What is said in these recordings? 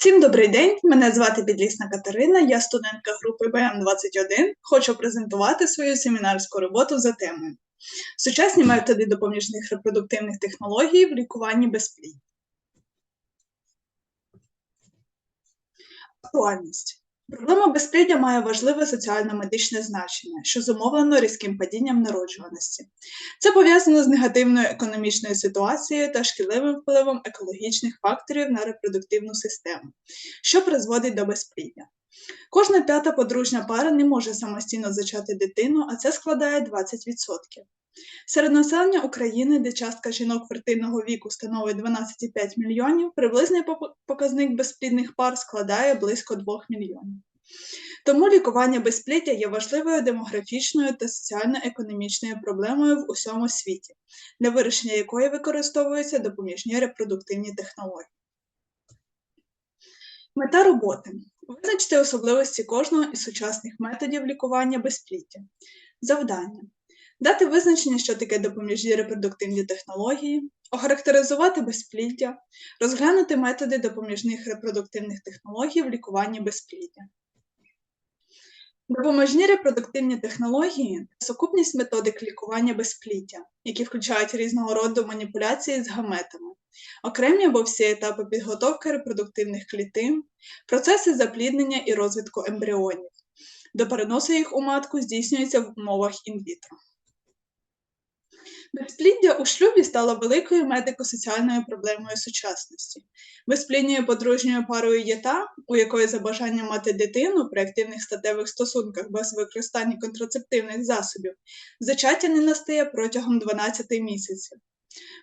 Всім добрий день! Мене звати Підлісна Катерина, я студентка групи БМ21. Хочу презентувати свою семінарську роботу за темою Сучасні методи допоміжних репродуктивних технологій в лікуванні безплідь. Актуальність. Проблема безпліддя має важливе соціально-медичне значення, що зумовлено різким падінням народжуваності. Це пов'язано з негативною економічною ситуацією та шкідливим впливом екологічних факторів на репродуктивну систему, що призводить до безпліддя. Кожна п'ята подружня пара не може самостійно зачати дитину, а це складає 20%. Серед населення України, де частка жінок фертильного віку становить 12,5 мільйонів, приблизний показник безплідних пар складає близько 2 мільйонів. Тому лікування безпліддя є важливою демографічною та соціально-економічною проблемою в усьому світі, для вирішення якої використовуються допоміжні репродуктивні технології. Мета роботи визначити особливості кожного із сучасних методів лікування безпліддя. Завдання дати визначення, що таке допоміжні репродуктивні технології, охарактеризувати безпліддя, розглянути методи допоміжних репродуктивних технологій в лікуванні безпліддя. Допоможні репродуктивні технології це сукупність методик лікування безпліддя, які включають різного роду маніпуляції з gaметами, окремі або всі етапи підготовки репродуктивних клітин, процеси запліднення і розвитку ембріонів. До переносу їх у матку здійснюється в умовах інвітро. Безпліддя у шлюбі стало великою медико-соціальною проблемою сучасності. Безплідньою подружньою парою є та, у якої за бажанням мати дитину при активних статевих стосунках без використання контрацептивних засобів зачаття не настає протягом 12 місяців.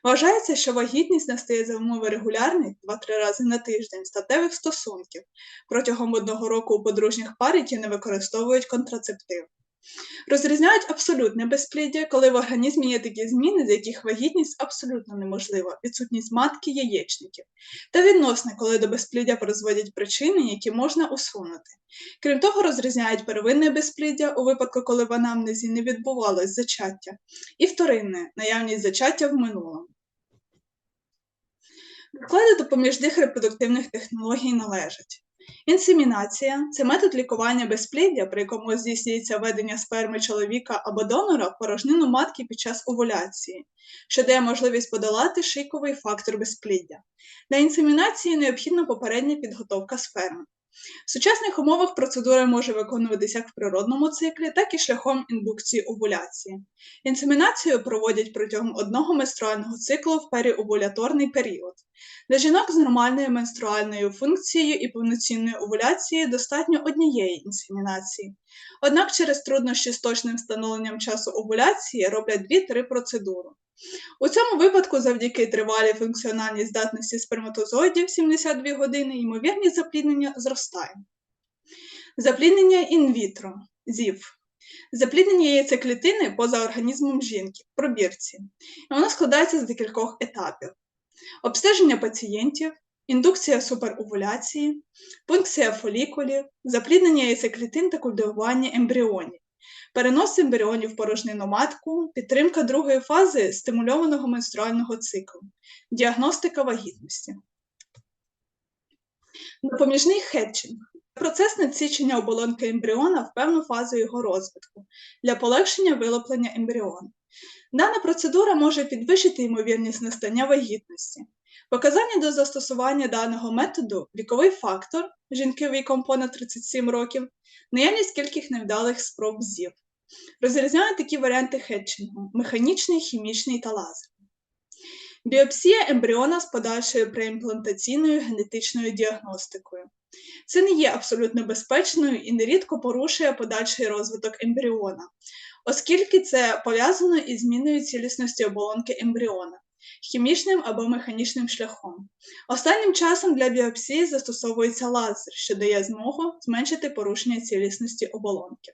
Вважається, що вагітність настає за умови регулярних 2-3 рази на тиждень статевих стосунків протягом одного року у подружніх пар, які не використовують контрацептив. Розрізняють абсолютне безпліддя, коли в організмі є такі зміни, з яких вагітність абсолютно неможлива, відсутність матки яєчників, та відносне, коли до безпліддя призводять причини, які можна усунути. Крім того, розрізняють первинне безпліддя у випадку, коли в анамнезі не відбувалось зачаття, і вторинне наявність зачаття в минулому. Доклади допоміжних репродуктивних технологій належать Інсемінація це метод лікування безпліддя, при якому здійснюється введення сперми чоловіка або донора в порожнину матки під час овуляції, що дає можливість подолати шийковий фактор безпліддя. Для інсемінації необхідна попередня підготовка сперми. В сучасних умовах процедура може виконуватися як в природному циклі, так і шляхом індукції овуляції. Інсемінацію проводять протягом одного менструального циклу в періовуляторний період. Для жінок з нормальною менструальною функцією і повноцінною овуляцією достатньо однієї інсемінації. Однак через труднощі з точним встановленням часу овуляції роблять 2-3 процедури. У цьому випадку, завдяки тривалій функціональній здатності сперматозоїдів 72 години, ймовірність запліднення зростає. Запліднення інвітро ЗІВ. Запліднення яйцеклітини поза організмом жінки пробірці. І воно складається з декількох етапів: обстеження пацієнтів, індукція суперовуляції, пункція фолікулів, запліднення яйцеклітин та культивування ембріонів перенос ембріонів в порожнину матку, підтримка другої фази стимульованого менструального циклу, діагностика вагітності. Допоміжний хетчинг процес надсічення оболонки ембріона в певну фазу його розвитку для полегшення вилоплення ембріону. Дана процедура може підвищити ймовірність настання вагітності. Показання до застосування даного методу віковий фактор жінки віком понад 37 років, наявність кількох невдалих спроб ЗІВ. Розрізняють такі варіанти хетчингу механічний, хімічний та лазерний. Біопсія ембріона з подальшою преімплантаційною генетичною діагностикою. Це не є абсолютно безпечною і нерідко порушує подальший розвиток ембріона, оскільки це пов'язано із зміною цілісності оболонки ембріона, хімічним або механічним шляхом. Останнім часом для біопсії застосовується лазер, що дає змогу зменшити порушення цілісності оболонки.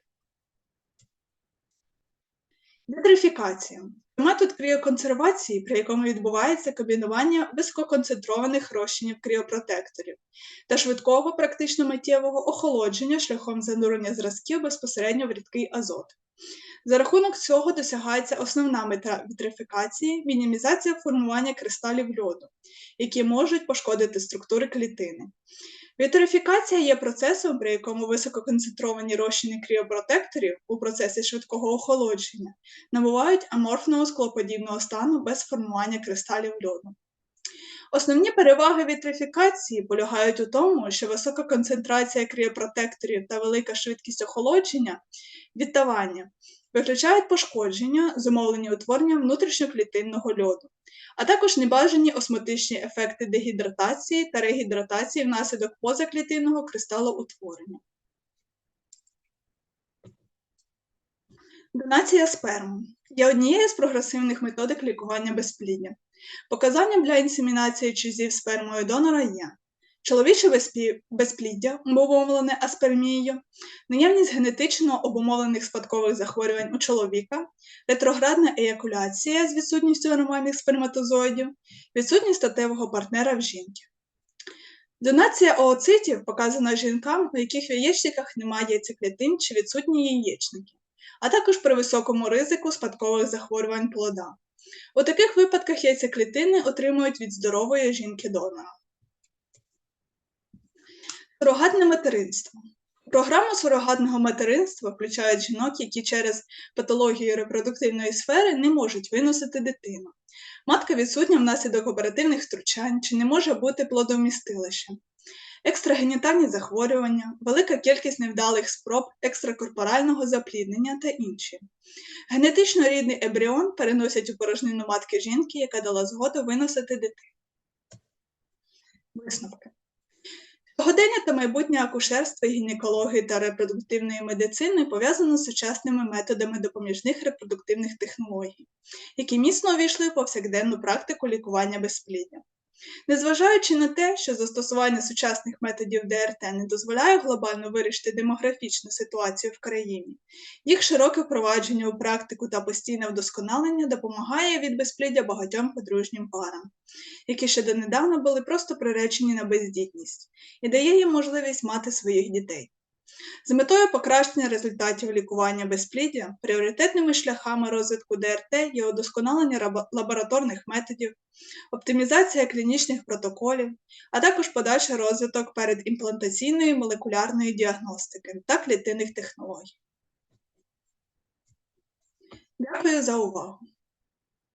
Вітрифікація метод кріоконсервації, при якому відбувається комбінування висококонцентрованих розчинів кріопротекторів та швидкого, практично миттєвого охолодження шляхом занурення зразків безпосередньо в рідкий азот. За рахунок цього досягається основна мета вітрифікації мінімізація формування кристалів льоду, які можуть пошкодити структури клітини. Вітрифікація є процесом, при якому висококонцентровані розчини кріопротекторів у процесі швидкого охолодження набувають аморфного склоподібного стану без формування кристалів льоду. Основні переваги вітрифікації полягають у тому, що висока концентрація кріопротекторів та велика швидкість охолодження відтавання виключають пошкодження, зумовлені утворенням внутрішньоклітинного льоду, а також небажані осмотичні ефекти дегідратації та регідратації внаслідок позаклітинного кристалоутворення. Донація сперми є однією з прогресивних методик лікування безпліддя. Показанням для інсемінації чизів спермою донора є чоловіче безпліддя, обумовлене аспермією, наявність генетично обумовлених спадкових захворювань у чоловіка, ретроградна еякуляція з відсутністю нормальних сперматозоїдів, відсутність статевого партнера в жінки. Донація ooцитів показана жінкам, у яких в яєчниках немає яйцеклітин чи відсутні яєчники, а також при високому ризику спадкових захворювань плода. У таких випадках яйцеклітини отримують від здорової жінки-донора. Сурогатне материнство. У програму сурогатного материнства включають жінок, які через патологію репродуктивної сфери не можуть виносити дитину. Матка відсутня внаслідок оперативних втручань чи не може бути плодовмістилищем. Екстрагенітальні захворювання, велика кількість невдалих спроб екстракорпорального запліднення та інші. Генетично рідний ембріон переносять у порожнину матки жінки, яка дала згоду виносити дитину. Висновки. Сьогодення та майбутнє акушерства, гінекології та репродуктивної медицини пов'язано з сучасними методами допоміжних репродуктивних технологій, які міцно увійшли в повсякденну практику лікування безпліддя. Незважаючи на те, що застосування сучасних методів ДРТ не дозволяє глобально вирішити демографічну ситуацію в країні, їх широке впровадження у практику та постійне вдосконалення допомагає від безпліддя багатьом подружнім парам, які ще донедавна були просто приречені на бездітність, і дає їм можливість мати своїх дітей. З метою покращення результатів лікування безпліддя пріоритетними шляхами розвитку ДРТ є удосконалення лабораторних методів, оптимізація клінічних протоколів, а також подальший розвиток передімплантаційної молекулярної діагностики та клітинних технологій. Дякую за увагу!